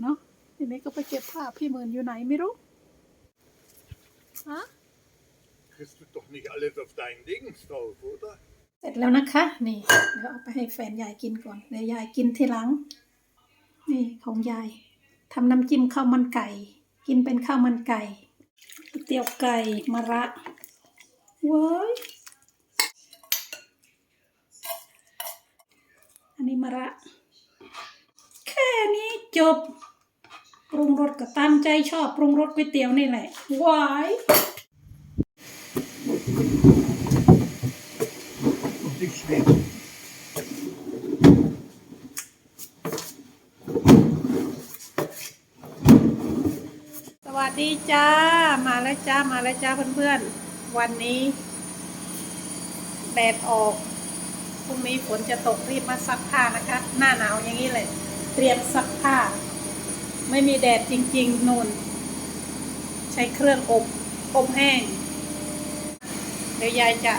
เนาะทีนี้ก็ไปเก็บผ้าพี่หมื่นอยู่ไหนไม่รู้ฮะ Kriegst du doch nicht alles auf deinen Dings drauf, oder? เสร็จแล้วนะคะ นี่เดี๋ยวเอาไปให้แฟนยายกินก่อนเดี๋ยวยายกินทีหลัง นี่ของยายทำน้ำจิ้มข้าวมันไก่ กินเป็นข้าวมันไก่ก๋วยเตี๋ยวไก่มะระเว้ยอันนี้มะระ แค่นี้จบป รุงรสก็ตามใจชอบปรุงรสก๋วยเตี๋ยวนี่แหละหวายสวัสดีจ้า มาแล้วจ้า มาแล้วจ้าเพื่อนๆ วันนี้แดดออกพรุ่งนี้ฝนจะตกรีบมาซักผ้านะคะ หน้าหนาวอย่างนี้เลย เตรียมซักผ้า ไม่มีแดดจริงๆนนใช้เครื่องอบอบแห้ง เดี๋ยวยายจะ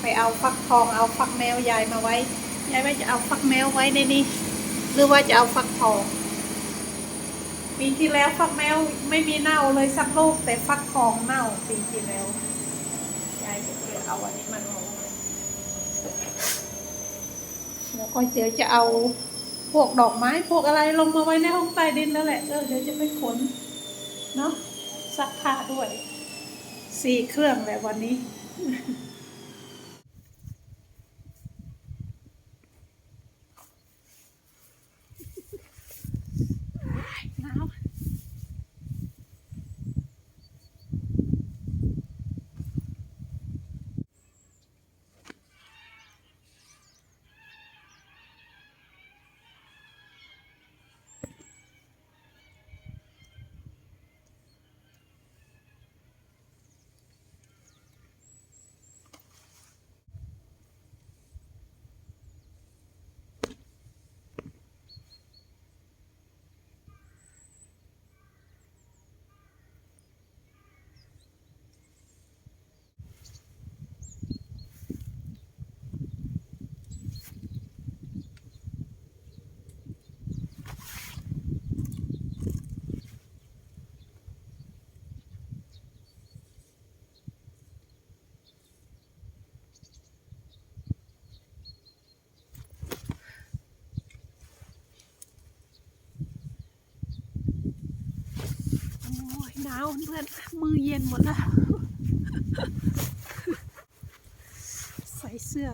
ไปเอาฟักทองเอาฟักแมวยายมาไว้ ยายว่าจะเอาฟักแมวไว้ในนี้ หรือว่าจะเอาฟักทองปีที่แล้วฟักแมวไม่มีเน่าเลยสักลูกแต่ฟักทองเน่าปีที่แล้ว ยายจะเอาอันนี้มาลงเลยแล้วก็เดี๋ยวจะเอา พวกดอกไม้พวกอะไรลงมาไว้ในห้องใต้ดินแล้วแหละเออเดี๋ยวจะไปขนเนาะซักผ้าด้วยสี่เครื่องเลยวันนี้าว โอ้าวเพื่อนมือเย็นหมดแล้ว ใส่เสื้อ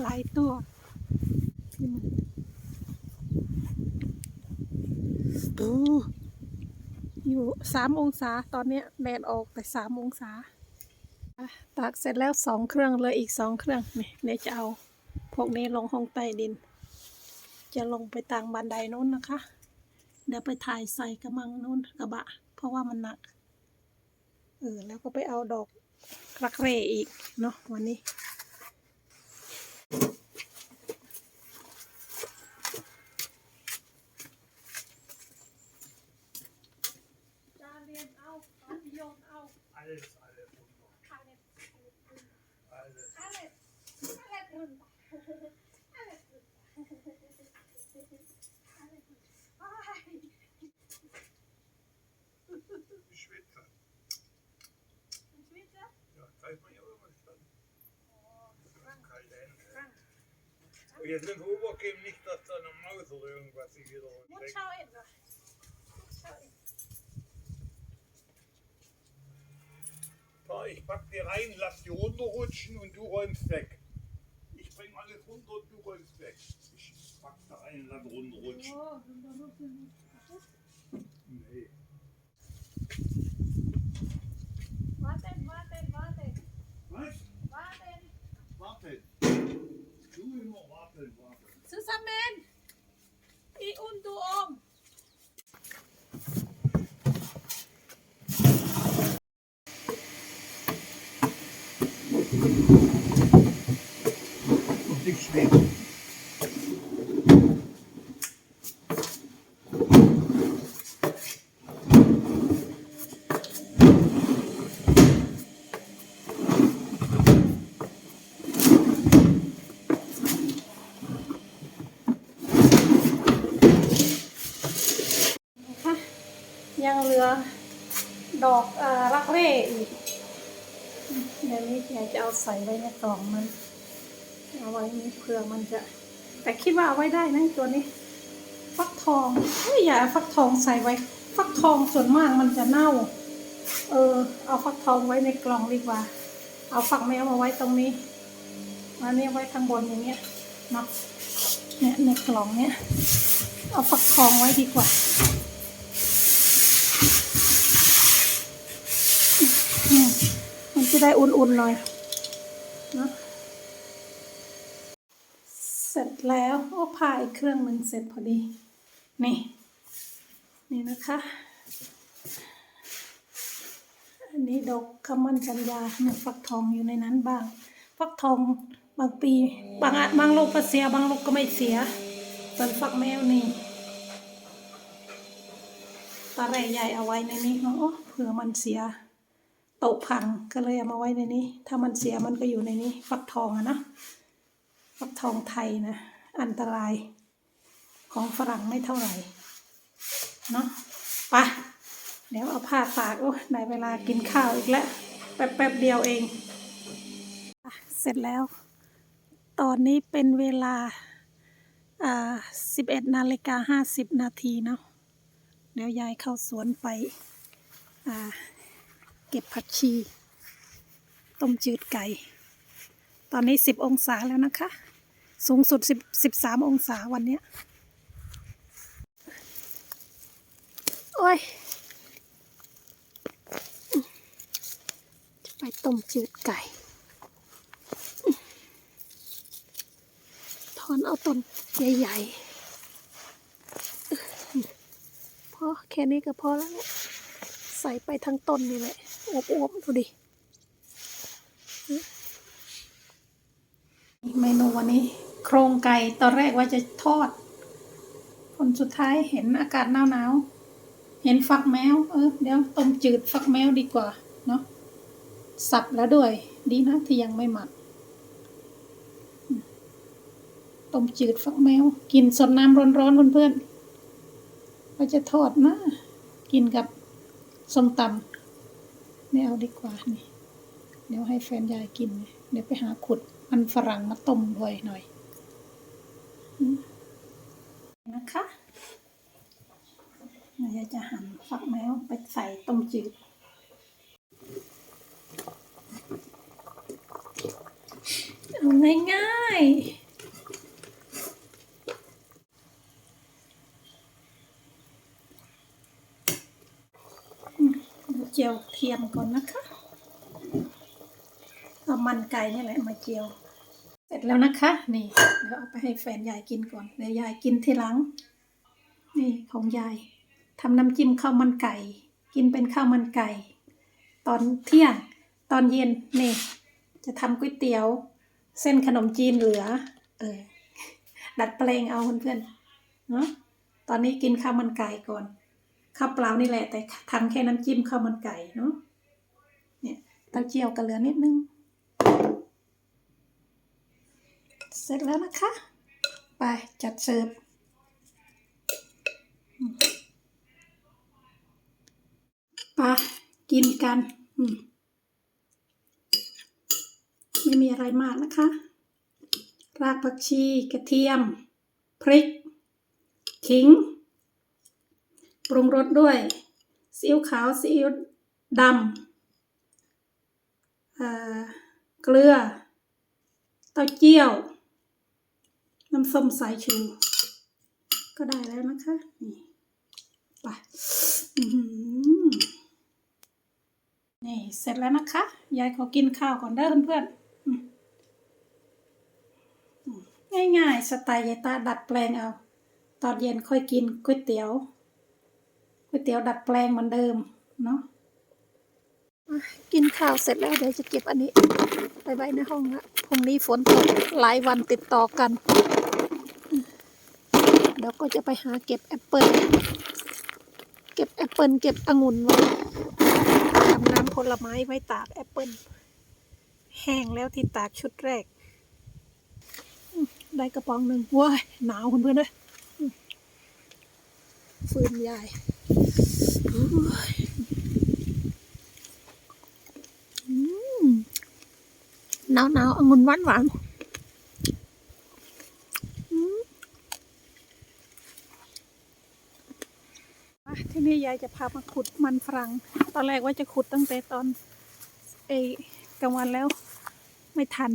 หลายตัวพี่มือดูอยู่สามองศาตอนเนี้ยแดดออกแต่สามองศาตากเสร็จแล้วสองเครื่องเลยอีกสองเครื่องนี่เดี๋ยจะเอา พวกนี้ลงห้องใต้ดิน จะลงไปตางบันไดนู้นนะคะ เดี๋ยวไปถ่ายใส่กระมังนู้นกระบะ เพราะว่ามันหนัก เออ แล้วก็ไปเอาดอกรักเร่อีก เนาะวันนี้ จาเรียนเอาตอนโยนเอา Alles, alles runter. คาเล็ด Alles. คาเล็ดคาเล็ดรุ่นคาเล็ดรุ่นคาเล็ดรุ่นอ้าย Ich schwitze. ชีวิตจ้ะ Ja, zeig mal hier irgendwas dann. Das ist kalte Hände. Und jetzt nicht rübergehen, nicht, dass da eine Maus oder irgendwas sich wieder มุด weg. เช้าเอ็ดเหรอมุดเช้าเอ็ด Da, ich pack dir rein, lass die runterrutschen und du räumst weg. Ich bring alles runter und du räumst weg. Ich pack da rein, lass runterrutschen. โอ้ดูดูดูดู Nee. Warten, warten, warten, Was? warten. Warten. Du immer warten, warten. Zusammen. Ich und du um. Und nicht schwer. ดอกเอ่อรักเร่อีกอืมเดี๋ยวนี้ยายจะเอา ใส่ไว้ในกล่องมัน เอาไว้นี่เผื่อมันจะ แต่คิดว่าเอาไว้ได้นะตัวนี้ ฟักทองเฮ้ยอย่าฟักทองใส่ไว้ ฟักทองส่วนมากมันจะเน่า เออ เอาฟักทองไว้ในกล่องดีกว่า เอาฟักแมวมาไว้ตรงนี้มาเนี่ยไว้ข้างบนอย่างเงี้ยเนาะเนี่ยในกล่องเนี้ยเอาฟักทองไว้ดีกว่ามันจะได้อุ่นๆหน่อย เนาะเสร็จแล้วโอ้พาอีกเครื่องหนึ่งเสร็จพอดี นี่ นี่นะคะ อันนี้ดอกคำมันกัญญาเนี่ยฟักทองอยู่ในนั้นบ้าง ฟักทองบางปี บางอะบางลูกก็เสีย บางลูกก็ไม่เสียส่วนฟักแมวนี่ตาแร่ใหญ่เอาไว้ในนี้เนาะเผื่อมันเสีย ตะพังก็เลยเอามาไว้ในนี้ ถ้ามันเสียมันก็อยู่ในนี้ ฟักทองอะนะ ฟักทองไทยนะ อันตรายของฝรั่งไม่เท่าไหร่เนาะไปเดี๋ยวเอาผ้าตากโอ้ได้เวลากินข้าวอีกแล้วแป๊บๆเดียวเองอเสร็จแล้ว ตอนนี้เป็นเวลาอ่าสิบเอ็ดนาฬิกาห้าสิบนาทีเนาะเดี๋ยวยายเข้าสวนไปอ่า ก็บผักชี ต้มจืดไก่ ตอนนี้สิบองศาแล้วนะคะ สูงสุดสิบสิบสามองศาวันนี้โอ้ย จะไปต้มจืดไก่ถอนเอาต้นใหญ่ๆพอแค่นี้ก็พอแล้ว ใส่ไปทั้งต้นนี่แหละ อวบดูดิเมนูวันนี้ โครงไก่ตอนแรกว่าจะทอด ผลสุดท้ายเห็นอากาศหนาวๆเห็นฟักแมวเออเดี๋ยวต้มจืดฟักแมวดีกว่า เนาะสับแล้วด้วย ดีนะที่ยังไม่หมักต้มจืดฟักแมว กินสดน้ำร้อนๆเพื่อนๆเราจะทอดนะ กินกับส้มตำ ไม่เอาดีกว่านี่ เดี๋ยวให้แฟนยายกิน เดี๋ยวไปหาขุดมันฝรั่งมาต้มด้วยหน่อยนะคะเดี๋ยวยายจะหั่นฟักแมวไปใส่ต้มจืดเอาง่ายๆอืม เจียวเทียมก่อนนะคะเอามันไก่นี่แหละมาเจียว เสร็จแล้วนะคะ นี่เดี๋ยวเอาไปให้แฟนยายกินก่อนเดี๋ยวยายกินทีหลัง นี่ของยายทำน้ำจิ้มข้าวมันไก่ กินเป็นข้าวมันไก่ ตอนเที่ยง ตอนเย็นนี่ จะทำก๋วยเตี๋ยว เส้นขนมจีนเหลือ เออดัดแปลงเอาเพื่อนๆเนาะตอนนี้กินข้าวมันไก่ก่อน ข้าวเปล่านี่แหละ แต่ทำแค่น้ำจิ้มข้าวมันไก่เนาะเนี่ยเต้าเจียวกันเหลือนิดนึง เสร็จแล้วนะคะ ไปจัดเสิร์ฟอืมไปกินกันมไม่มีอะไรมากนะคะ รากผักชีกระเทียม พริกขิง ปรุงรสด้วยซีอิ๊วขาวซีอิ๊วดำเกลือ เต้าเจี้ยว น้ำส้มสายชู ก็ได้แล้วนะคะนี่ไปนี่เสร็จแล้วนะคะ ยายขอกินข้าวก่อนเด้อเพื่อนๆง่ายๆ สไตล์ยายตาดัดแปลงเอา ตอนเย็นค่อยกินก๋วยเตี๋ยว ก๋วยเตี๋ยวดัดแปลงเหมือนเดิมเนาะกินข้าวเสร็จแล้วเดี๋ยวจะเก็บอันนี้ไปไว้ในห้องละพรุ่งนี้ฝนตกหลายวันติดต่อกัน เดี๋ยวก็จะไปหาเก็บแอปเปิลเก็บแอปเปิลเก็บองุ่นไว้ทำน้ำผลไม้ไว้ตากแอปเปิลแห้งแล้วที่ตากชุดแรก ได้กระป๋องหนึ่งว้ายหนาวคุณเพื่อนเลยฟืนใหญ่ หนาวหนาวองุ่นหวานหวานที่นี่ยายจะพามาขุดมันฝรั่ง ตอนแรกว่าจะขุดตั้งแต่ตอนเอกลางวันแล้วไม่ทัน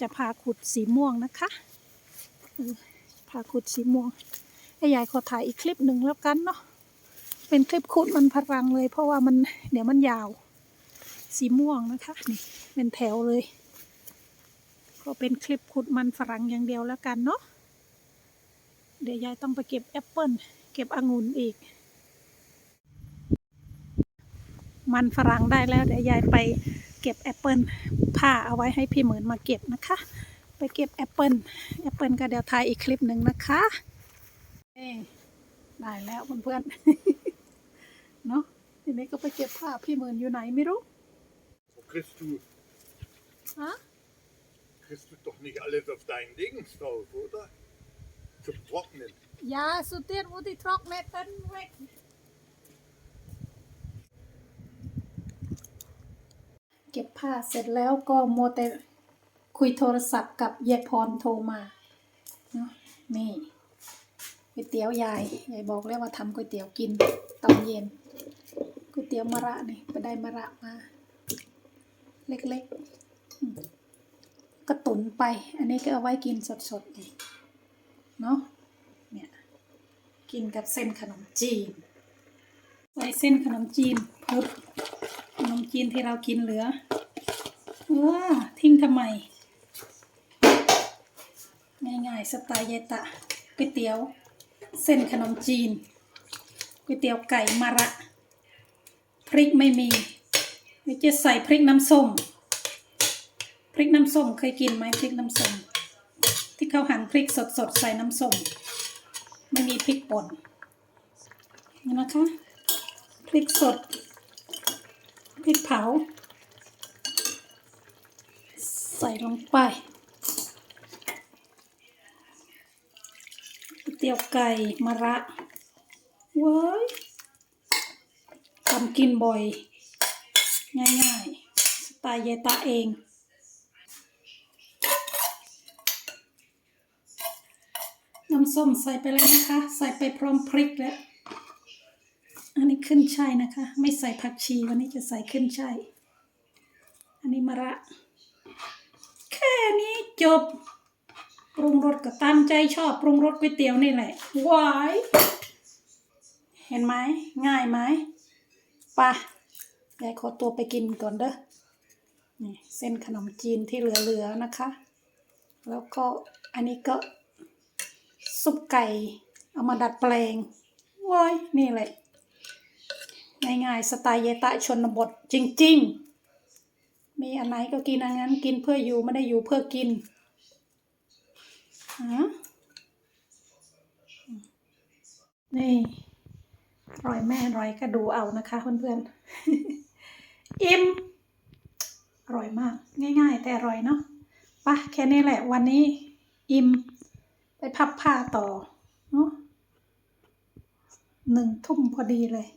จะพาขุดสีม่วงนะคะพาขุดสีม่วงให้ยายขอถ่ายอีกคลิปหนึ่งแล้วกันเนาะ เป็นคลิปขุดมันพรังเลย เพราะว่ามันเดี๋ยวมันยาว สีม่วงนะคะ นี่ เป็นแถวเลย ก็เป็นคลิปขุดมันฝรั่งอย่างเดียวแล้วกันเนาะเดี๋ยวยายต้องไปเก็บแอปเปิลเก็บองุ่นอีก มันฝรั่งได้แล้ว เดี๋ยวยายไปเก็บแอปเปิลผ้าเอาไว้ให้พี่เหมือนมาเก็บนะคะ ไปเก็บแอปเปิลแอปเปิลก็เดี๋ยวถ่ายอีกคลิปหนึ่งนะคะได้แล้วเพื่อนๆ เนาะทีนี้ก็ไปเก็บผ้าพี่เหมือนอยู่ไหนไม่รู้ Wo kriegst du, ฮะ kriegst du doch nicht alles auf deinen Dings drauf, oder? Zum Trocknen. Ja, så der wo die trocknet den weg. เก็บผ้าเสร็จแล้วก็โมวแต่คุยโทรศัพท์กับยายพรโทรมาเนาะนี่ก๋วยเตี๋ยวยายยายบอกแล้วว่าทำก๋วยเตี๋ยวกินตอนเย็นก๋วย เตี๋ยวมะระนี่ไปได้มะระมา เล็กๆอืมก็ตุนไป อันนี้ก็เอาไว้กินสดๆนี่เนาะเนี่ยกินกับเส้นขนมจีนใส่เส้นขนมจีนปึ๊บขนมจีนที่เรากินเหลือเออทิ้งทำไม ง่ายๆสไตล์เยตะก๋วยเตี๋ยว เส้นขนมจีนก๋วยเตี๋ยวไก่มะระ พริกไม่มีเดี๋ยวจะใส่พริกน้ำส้ม พริกน้ำส้มเคยกินไหมพริกน้ำส้ม ที่เขาหั่นพริกสดๆใส่น้ำส้ม ไม่มีพริกป่นนี่นะคะ พริกสด พริกเผา ใส่ลงไปเตี๋ยวไก่มะระเว้ยำกินบ่อย ง่ายๆ สไตล์เยตะเอง น้ำส้มใส่ไปเลยนะคะ ใส่ไปพร้อมพริกแล้ว อันนี้ขึ้นช่ายนะคะ ไม่ใส่ผักชีวันนี้จะใส่ขึ้นช่ายอันนี้มะระ แค่นี้จบ ปรุงรสก็ตามใจชอบปรุงรสก๋วยเตี๋ยวนี่แหละหวายเห็นไหมง่ายไหม ปะยายขอตัวไปกินก่อนเด้อนี่เส้นขนมจีนที่เหลือๆนะคะ แล้วก็อันนี้ก็ซุปไก่ เอามาดัดแปลงว้ายนี่แหละง่ายๆสไตล์เยตะชนบทจริง ๆ มีอันไหนก็กินอันนั้นกินเพื่ออยู่ไม่ได้อยู่เพื่อกินฮะนี่ ร้อยแม่ร้อยก็ดูเอานะคะเพื่อนๆอิ่มอร่อยมาก ง่าย ๆ แต่อร่อยเนาะปะแค่นี้แหละ วันนี้อิ่มไปพับผ้าต่อเนาะหนึ่งทุ่มพอดีเลย